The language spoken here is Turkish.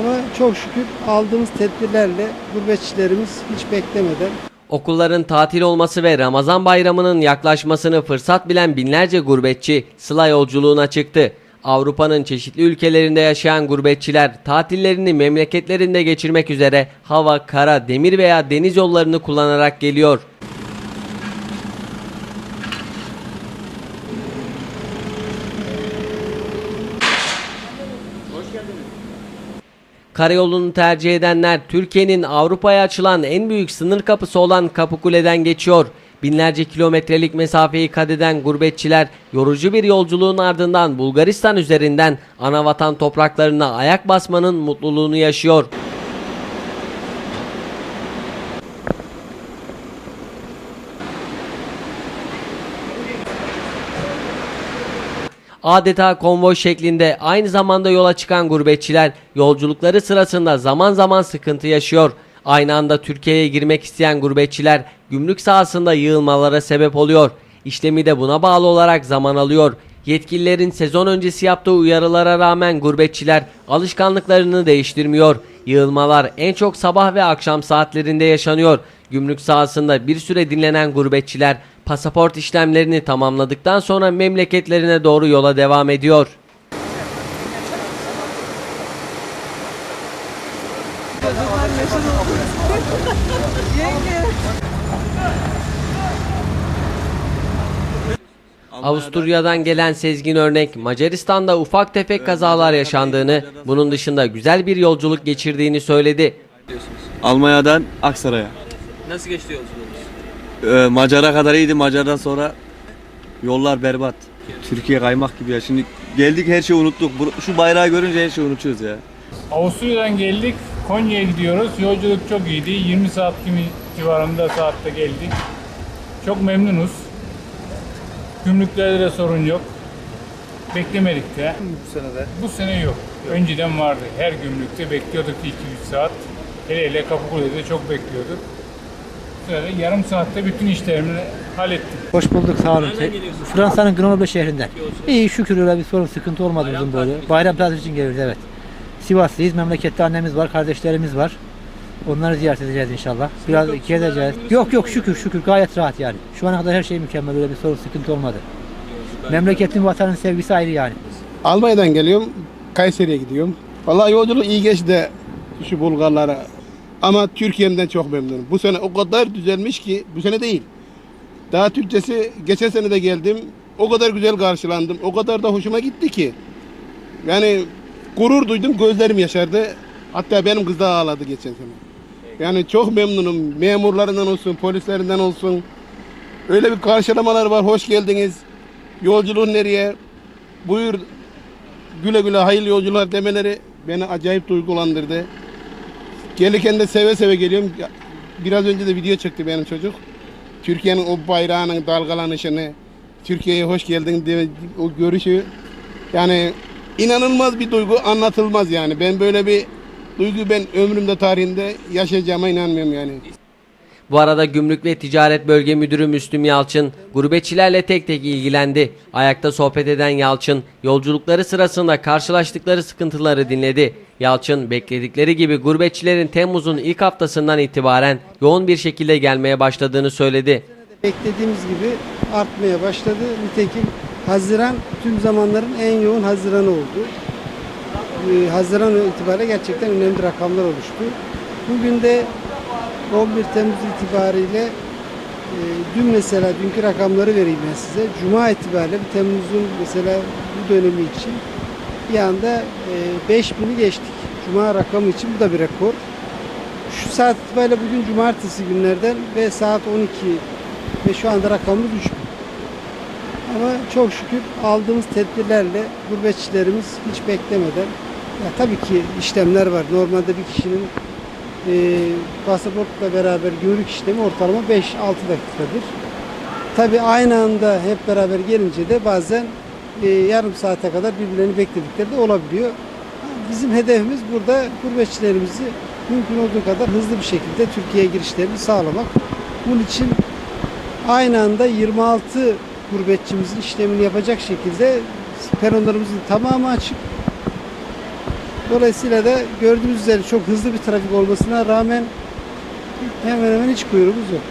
Ama çok şükür aldığımız tedbirlerle gurbetçilerimiz hiç beklemeden Okulların tatil olması ve Ramazan bayramının yaklaşmasını fırsat bilen binlerce gurbetçi sıla yolculuğuna çıktı. Avrupa'nın çeşitli ülkelerinde yaşayan gurbetçiler tatillerini memleketlerinde geçirmek üzere hava, kara, demir veya deniz yollarını kullanarak geliyor. Karayolunu tercih edenler Türkiye'nin Avrupa'ya açılan en büyük sınır kapısı olan Kapıkule'den geçiyor. Binlerce kilometrelik mesafeyi kat eden gurbetçiler yorucu bir yolculuğun ardından Bulgaristan üzerinden anavatan topraklarına ayak basmanın mutluluğunu yaşıyor. Adeta konvoy şeklinde aynı zamanda yola çıkan gurbetçiler yolculukları sırasında zaman zaman sıkıntı yaşıyor. Aynı anda Türkiye'ye girmek isteyen gurbetçiler gümrük sahasında yığılmalara sebep oluyor. İşlemi de buna bağlı olarak zaman alıyor. Yetkililerin sezon öncesi yaptığı uyarılara rağmen gurbetçiler alışkanlıklarını değiştirmiyor. Yığılmalar en çok sabah ve akşam saatlerinde yaşanıyor. Gümrük sahasında bir süre dinlenen gurbetçiler pasaport işlemlerini tamamladıktan sonra memleketlerine doğru yola devam ediyor. Avusturya'dan gelen Sezgin örnek Macaristan'da ufak tefek kazalar yaşandığını, bunun dışında güzel bir yolculuk geçirdiğini söyledi. Almanya'dan Aksaray'a. Nasıl geçti yolculuğunuz? Ee, Macar'a kadar iyiydi. Macar'dan sonra yollar berbat. Türkiye kaymak gibi ya. Şimdi geldik her şeyi unuttuk. Bu- Şu bayrağı görünce her şeyi unutuyoruz ya. Avusturya'dan geldik. Konya'ya gidiyoruz. Yolculuk çok iyiydi. 20 saat gibi civarında saatte geldik. Çok memnunuz. Gümrüklerde de sorun yok. Beklemedik de. Bu sene de? Bu sene yok. Önceden vardı. Her gümrükte bekliyorduk 2-3 saat. Hele hele Kapıkule'de çok bekliyorduk. De yarım saatte bütün işlerimi hallettim. Hoş bulduk sağ olun. Fransa'nın Grenoble şehrinden. İyi şükür öyle bir sorun sıkıntı olmadı bizim böyle. Bayram tatili için geliyoruz evet. Sivaslıyız. Memlekette annemiz var, kardeşlerimiz var. Onları ziyaret edeceğiz inşallah. Biraz gezeceğiz. Yok yok şükür şükür gayet rahat yani. Şu ana kadar her şey mükemmel öyle bir sorun sıkıntı olmadı. Memleketin vatanın sevgisi ayrı yani. Almanya'dan geliyorum. Kayseri'ye gidiyorum. Vallahi yolculuk iyi geçti de şu Bulgarlara. Ama Türkiye'mden çok memnunum. Bu sene o kadar düzelmiş ki bu sene değil. Daha Türkçesi geçen sene de geldim. O kadar güzel karşılandım. O kadar da hoşuma gitti ki. Yani gurur duydum. Gözlerim yaşardı. Hatta benim kız da ağladı geçen sene. Yani çok memnunum. Memurlarından olsun, polislerinden olsun. Öyle bir karşılamalar var. Hoş geldiniz. Yolculuğun nereye? Buyur güle güle hayırlı yolcular demeleri beni acayip duygulandırdı. Gelirken de seve seve geliyorum. Biraz önce de video çekti benim çocuk. Türkiye'nin o bayrağının dalgalanışını, Türkiye'ye hoş geldin diye o görüşü. Yani inanılmaz bir duygu anlatılmaz yani. Ben böyle bir duygu ben ömrümde tarihinde yaşayacağıma inanmıyorum yani. Bu arada Gümrük ve Ticaret Bölge Müdürü Müslüm Yalçın gurbetçilerle tek tek ilgilendi. Ayakta sohbet eden Yalçın yolculukları sırasında karşılaştıkları sıkıntıları dinledi. Yalçın bekledikleri gibi gurbetçilerin Temmuz'un ilk haftasından itibaren yoğun bir şekilde gelmeye başladığını söyledi. beklediğimiz gibi artmaya başladı. Nitekim Haziran tüm zamanların en yoğun Haziran'ı oldu. Ee, Haziran itibariyle gerçekten önemli rakamlar oluştu. Bugün de 11 Temmuz itibariyle e, dün mesela dünkü rakamları vereyim ben size. Cuma itibariyle Temmuz'un mesela bu dönemi için bir anda e, 5000'i geçtik. Cuma rakamı için bu da bir rekor. Şu saat itibariyle bugün cumartesi günlerden ve saat 12 ve şu anda rakamımız 3000. Ama çok şükür aldığımız tedbirlerle gurbetçilerimiz hiç beklemeden ya tabii ki işlemler var. Normalde bir kişinin e, pasaportla beraber gümrük işlemi ortalama 5-6 dakikadır. Tabii aynı anda hep beraber gelince de bazen e, yarım saate kadar birbirlerini bekledikleri de olabiliyor. Bizim hedefimiz burada gurbetçilerimizi mümkün olduğu kadar hızlı bir şekilde Türkiye'ye girişlerini sağlamak. Bunun için aynı anda 26 gurbetçimizin işlemini yapacak şekilde peronlarımızın tamamı açık. Dolayısıyla da gördüğünüz üzere çok hızlı bir trafik olmasına rağmen hemen hemen hiç kuyruğumuz yok.